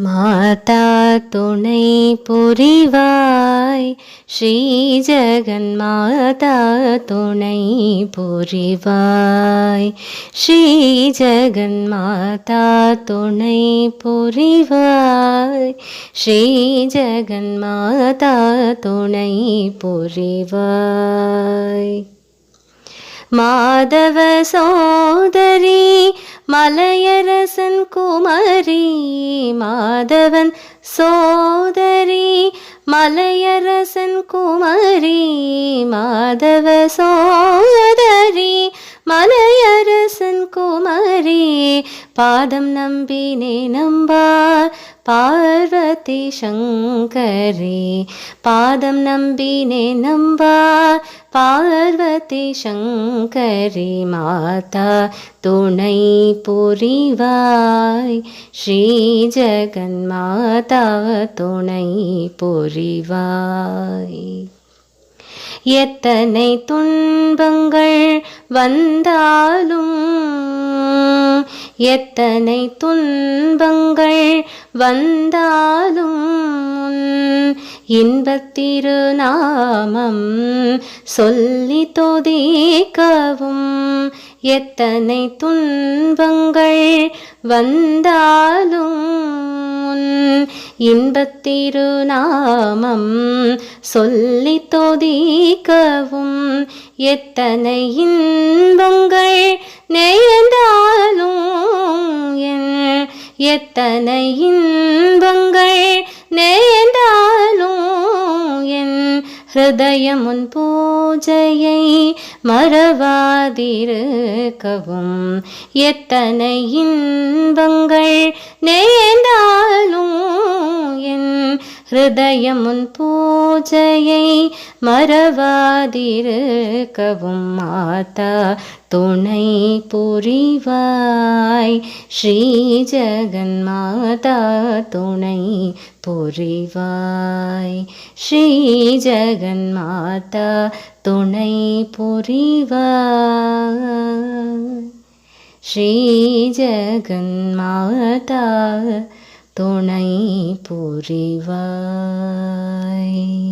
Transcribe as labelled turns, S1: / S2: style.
S1: माता तुणै पुरिवाय श्रीजगन्माता तुणै पुरिवाय श्रीजगन्माता तुणै पुरिवाय श्रीजगन्माता तुणै पुरिवाय माधव सोदरी மலையரசன் குமரி மாதவன் சோதரி. மலையரசன் குமரி மாதவ சோதரி. மலையரசன் குமரி பாதம் நம்பினே நம்பார். பார்வதி சங்கரே பாதம் நம்பினே நம்பா. பார்வதி சங்கரே மாதா துணை புரிவாய். ஸ்ரீ ஜெகன் மாதா துணை புரிவாய். எத்தனை துன்பங்கள் வந்தாலும் எத்தனை துன்பங்கள் வந்தாலும் இன்பத்திருநாமம் சொல்லி தொதிக்கவும். எத்தனை துன்பங்கள் வந்தாலும் இன்பத்திருநாமம் சொல்லி தொதிக்கவும். எத்தனை இன்பங்கள் நேர்ந்தாலும் எத்தனை இன்பங்கள் நேர்ந்தாலும் என் ஹிருதயம் உன் பூஜையை மறவாதிருக்கவும். எத்தனை இன்பங்கள் நேர்ந்தாலும் ஹிருதயமுன் பூஜையை மறவாதிருக்கவும் மாதா துணை புரிவாய் ஸ்ரீ ஜெகன் மாதா துணை புரிவாய் ஸ்ரீ ஜெகன் மாதா துணை புரிவாய் ஸ்ரீ ஜெகன் துணை புரிவாய்.